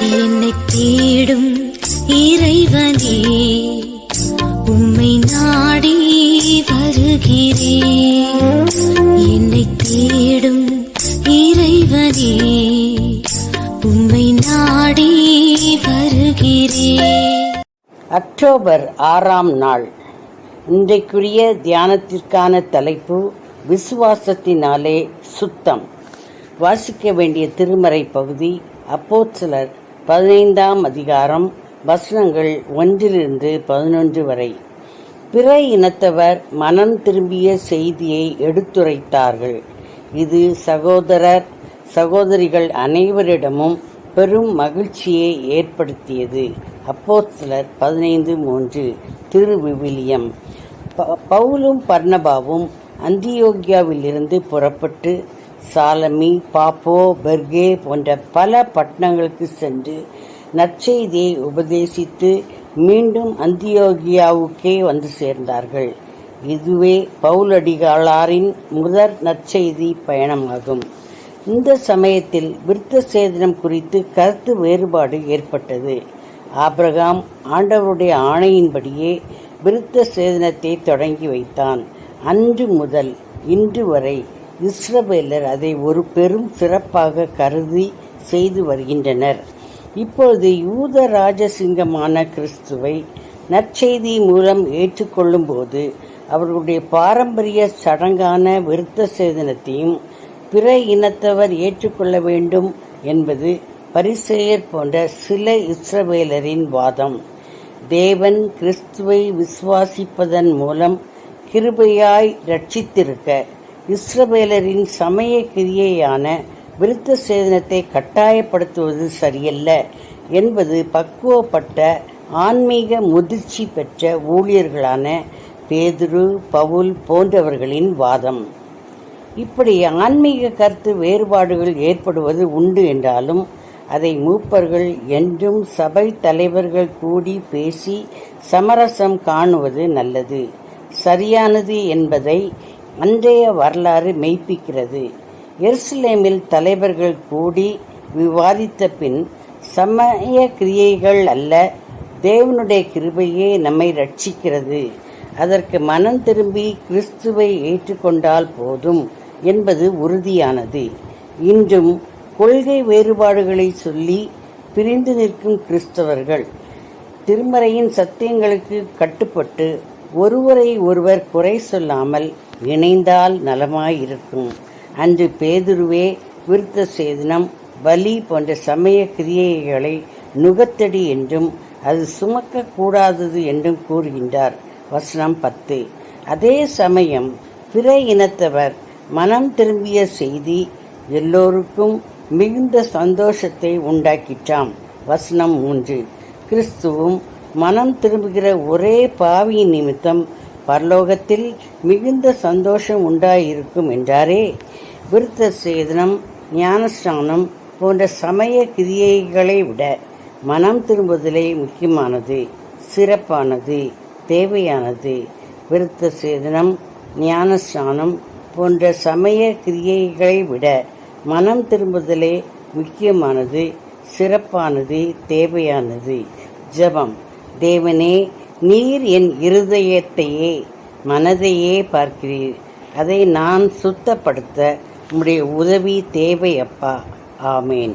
என்னை தேடும் இறைவனே உம்மை நாடி வருகிறேன் என்னை தேடும் இறைவனே உம்மை நாடி வருகிறேன் அக்டோபர் ஆறாம் நாள். இன்றைக்குரிய தியானத்திற்கான தலைப்பு விசுவாசத்தினாலே சுத்தம். வாசிக்க வேண்டிய திருமறை பகுதி அப்போஸ்தலர் பதினைந்தாம் அதிகாரம் வசனங்கள் ஒன்றிலிருந்து பதினொன்று வரை. பிற இனத்தவர் மனம் திரும்பிய செய்தியை எடுத்துரைத்தார்கள். இது சகோதரர் சகோதரிகள் அனைவரிடமும் பெரும் மகிழ்ச்சியை ஏற்படுத்தியது. அப்போஸ்தலர் பதினைந்து மூன்று திருவிவிலியம். ப- பவுலும் பர்ணபாவும் அந்தியோகியாவிலிருந்து புறப்பட்டு சாலமி பாப்போ பெர்கே போன்ற பல பட்டணங்களுக்கு சென்று நற்செய்தியை உபதேசித்து மீண்டும் அந்தியோகியாவுக்கே வந்து சேர்ந்தார்கள். இதுவே பவுலடிகளாரின் முதற் நற்செய்தி பயணமாகும். இந்த சமயத்தில் விருத்த சேதனம் குறித்து கருத்து வேறுபாடு ஏற்பட்டது. ஆபிரகாம் ஆண்டவருடைய ஆணையின்படியே விருத்த சேதனத்தை தொடங்கி வைத்தான். அன்று முதல் இன்று வரை இஸ்ரவேலர் அதை ஒரு பெரும் சிறப்பாக கருதி செய்து வருகின்றனர். இப்பொழுது யூத ராஜசிங்கமான கிறிஸ்துவை நற்செய்தி மூலம் ஏற்றுக்கொள்ளும்போது அவர்களுடைய பாரம்பரிய சடங்கான விருத்த சேதனத்தையும் பிற இனத்தவர் ஏற்றுக்கொள்ள வேண்டும் என்பது பரிசெயர் போன்ற சில இஸ்ரவேலரின் வாதம். தேவன் கிறிஸ்துவை விசுவாசிப்பதன் மூலம் கிருபையாய் ரட்சித்திருக்க இஸ்ரவேலரின் சமய கிரியையான விருத்த சேதனத்தை கட்டாயப்படுத்துவது சரியல்ல என்பது பக்குவப்பட்ட ஆன்மீக முதிர்ச்சி பெற்ற ஊழியர்களான பேதுரு பவுல் போன்றவர்களின் வாதம். இப்படி ஆன்மீக கருத்து வேறுபாடுகள் ஏற்படுவது உண்டு என்றாலும் அதை மூப்பர்கள் என்றும் சபை தலைவர்கள் கூடி பேசி சமரசம் காணுவது நல்லது. சரியானது என்பதை அன்றைய வரலாறு மெய்ப்பிக்கிறது. எருசலேமில் தலைவர்கள் கூடி விவாதித்த பின் சமய கிரியைகள் அல்ல தேவனுடைய கிருபையே நம்மை ரட்சிக்கிறது அதற்கு மனம் திரும்பி கிறிஸ்துவை ஏற்றுக்கொண்டால் போதும் என்பது உறுதியானது. இன்றும் கொள்கை வேறுபாடுகளை சொல்லி பிரிந்து நிற்கும் கிறிஸ்தவர்கள் திருமறையின் சத்தியங்களுக்கு கட்டுப்பட்டு ஒருவரை ஒருவர் குறை சொல்லாமல் இணைந்தால் நலமாயிருக்கும். அன்று பேதுருவே விருத்த சேதனம் பலி போன்ற சமய கிரியைகளை நுகத்தடி என்றும் அது சுமக்க கூடாதது என்றும் கூறுகின்றார். வசனம் பத்து. அதே சமயம் பிற இனத்தவர் மனம் திரும்பிய செய்தி எல்லோருக்கும் மிகுந்த சந்தோஷத்தை உண்டாக்கிற்றாம். வசனம் மூன்று. கிறிஸ்துவும் மனம் திரும்புகிற ஒரே பாவியின் நிமித்தம் பரலோகத்தில் மிகுந்த சந்தோஷம் உண்டாயிருக்கும் என்றாரே. விருத்த சேதனம் ஞானஸ்நானம் போன்ற சமய கிரியைகளை விட மனம் திரும்புதலே முக்கியமானது சிறப்பானது தேவையானது. விருத்த சேதனம் ஞானஸ்நானம் போன்ற சமய கிரியைகளை விட மனம் திரும்புதலே முக்கியமானது சிறப்பானது தேவையானது. ஜெபம். தேவனே நீர் என் இருதயத்தையே மனதையே பார்க்கிறீர். அதை நான் சுத்தப்படுத்த உம்முடைய உதவி தேவை அப்பா. ஆமேன்.